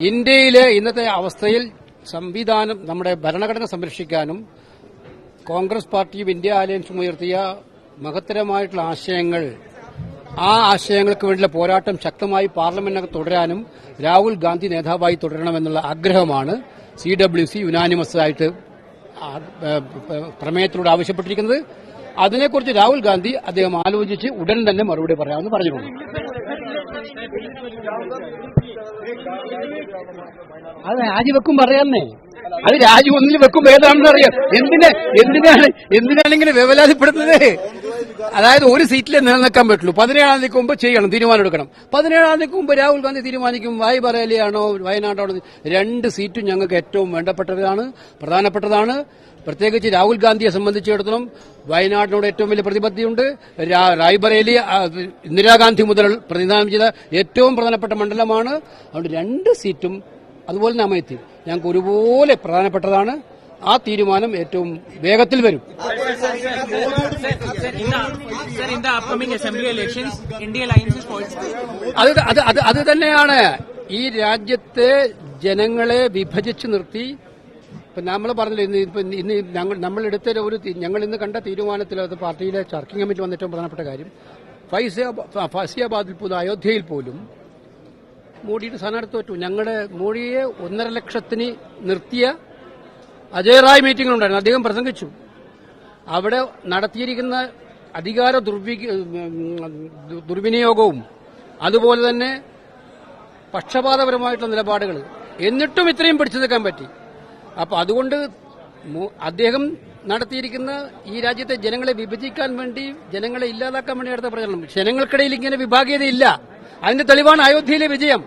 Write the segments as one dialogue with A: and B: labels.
A: ഇന്ത്യയിലെ ഇന്നത്തെ അവസ്ഥയിൽ സംവിധാനം നമ്മുടെ ഭരണഘടന സംരക്ഷിക്കാനും കോൺഗ്രസ് പാർട്ടിയും ഇന്ത്യ അലയൻസും ഉയർത്തിയ മഹത്തരമായിട്ടുള്ള ആശയങ്ങൾ ആ ആശയങ്ങൾക്ക് വേണ്ടിയുള്ള പോരാട്ടം ശക്തമായി പാർലമെന്റിനകത്ത് തുടരാനും രാഹുൽ ഗാന്ധി നേതാവായി തുടരണമെന്നുള്ള ആഗ്രഹമാണ് സി ഡബ്ല്യു സി യുനാനിമസ് ആയിട്ട് പ്രമേയത്തിലൂടെ ആവശ്യപ്പെട്ടിരിക്കുന്നത്. അതിനെക്കുറിച്ച് രാഹുൽ ഗാന്ധി അദ്ദേഹം ആലോചിച്ച് ഉടൻ തന്നെ മറുപടി പറയാമെന്ന് പറഞ്ഞിട്ടുണ്ട്. അത് രാജിവെക്കും പറയാന്നേ. അത് രാജി ഒന്നിൽ വെക്കുമ്പോ ഏതാണെന്ന് അറിയാം എന്തിനാ എന്തിനാണ് എന്തിനാണ് ഇങ്ങനെ വ്യവലാതിപ്പെടുന്നത് അതായത് ഒരു സീറ്റിലേ നിലനിൽക്കാൻ പറ്റുള്ളൂ. പതിനേഴാം തീയതിക്ക് മുമ്പ് ചെയ്യണം തീരുമാനം എടുക്കണം. പതിനേഴാം തീയതിക്ക് മുമ്പ് രാഹുൽ ഗാന്ധി തീരുമാനിക്കും വായി ബറേലിയാണോ വയനാടാണോ രണ്ട് സീറ്റും ഞങ്ങൾക്ക് ഏറ്റവും വേണ്ടപ്പെട്ടതാണ് പ്രധാനപ്പെട്ടതാണ്. പ്രത്യേകിച്ച് രാഹുൽ ഗാന്ധിയെ സംബന്ധിച്ചിടത്തോളം വയനാടിനോട് ഏറ്റവും വലിയ പ്രതിബദ്ധതയുണ്ട്. റായ്ബറേലി ഇന്ദിരാഗാന്ധി മുതൽ പ്രതിനിധാനം ചെയ്ത ഏറ്റവും പ്രധാനപ്പെട്ട മണ്ഡലമാണ്. അതുകൊണ്ട് രണ്ട് സീറ്റും അതുപോലെ തന്നെ അമയത്തി ഞങ്ങൾക്ക് ഒരുപോലെ പ്രധാനപ്പെട്ടതാണ്. ആ തീരുമാനം ഏറ്റവും വേഗത്തിൽ വരും. അത് അത് അത് അത് തന്നെയാണ്. ഈ രാജ്യത്തെ ജനങ്ങളെ വിഭജിച്ചു നിർത്തി. ഇപ്പൊ നമ്മൾ പറഞ്ഞില്ല ഇന്ന് ഇപ്പൊ ഇന്ന് ഞങ്ങൾ നമ്മൾ എടുത്ത ഒരു ഞങ്ങൾ ഇന്ന് കണ്ട തീരുമാനത്തിൽ അത് പാർട്ടിയിലെ ചർക്കിംഗ് കമ്മിറ്റി വന്ന ഏറ്റവും പ്രധാനപ്പെട്ട കാര്യം ഫൈസിയാബാ- ഫൈസിയാബാദിൽ പോലും അയോധ്യയിൽ പോലും മോഡിയുടെ സ്ഥാനാർത്ഥി തോറ്റു ഞങ്ങളുടെ മോഡിയെ ഒന്നര ലക്ഷത്തിന് നിർത്തിയ അജയ് റായ് മീറ്റിംഗിലുണ്ടായിരുന്നു അദ്ദേഹം പ്രസംഗിച്ചു. അവിടെ നടത്തിയിരിക്കുന്ന അധികാര ദുർവി- ദുർവിനിയോഗവും അതുപോലെ തന്നെ പക്ഷപാതപരമായിട്ടുള്ള നിലപാടുകൾ എന്നിട്ടും ഇത്രയും പിടിച്ചു നിൽക്കാൻ പറ്റി. അപ്പൊ അതുകൊണ്ട് അദ്ദേഹം നടത്തിയിരിക്കുന്ന ഈ രാജ്യത്തെ ജനങ്ങളെ വിഭജിക്കാൻ വേണ്ടി ജനങ്ങളെ ഇല്ലാതാക്കാൻ വേണ്ടി നടത്ത പ്രചരണം. ജനങ്ങൾക്കിടയിൽ ഇങ്ങനെ വിഭാഗീയതയില്ല അതിന്റെ തെളിവാണ് അയോധ്യയിലെ വിജയം.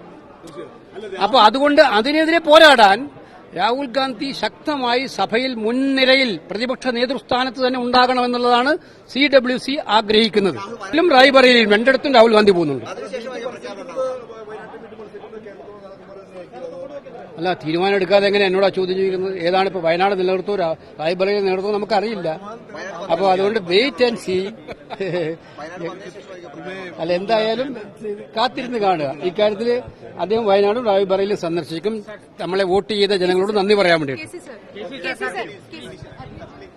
A: അപ്പൊ അതുകൊണ്ട് അതിനെതിരെ പോരാടാൻ രാഹുൽ ഗാന്ധി ശക്തമായി സഭയിൽ മുൻനിരയിൽ പ്രതിപക്ഷ നേതൃസ്ഥാനത്ത് തന്നെ ഉണ്ടാകണമെന്നുള്ളതാണ് സി ഡബ്ല്യു സി ആഗ്രഹിക്കുന്നത്. ഇതിലും റായ്ബറേലിയിൽ രണ്ടിടത്തും രാഹുൽ ഗാന്ധി പോകുന്നുണ്ട്. അല്ല തീരുമാനം എടുക്കാതെ എങ്ങനെ എന്നോടാ ചോദ്യം ചെയ്യുന്നത് ഏതാണ് ഇപ്പൊ വയനാട് നിലനിർത്തോ റായ്ബറയിൽ നിലനിർത്തോ നമുക്കറിയില്ല. അപ്പോൾ അതുകൊണ്ട് വെയിറ്റ് ആൻഡ് സീ അല്ല എന്തായാലും കാത്തിരുന്ന് കാണുക. ഇക്കാര്യത്തിൽ അദ്ദേഹം വയനാടും റായ്ബറയിലും സന്ദർശിക്കും. നമ്മളെ വോട്ട് ചെയ്ത ജനങ്ങളോട് നന്ദി പറയാൻ വേണ്ടിയിട്ട്.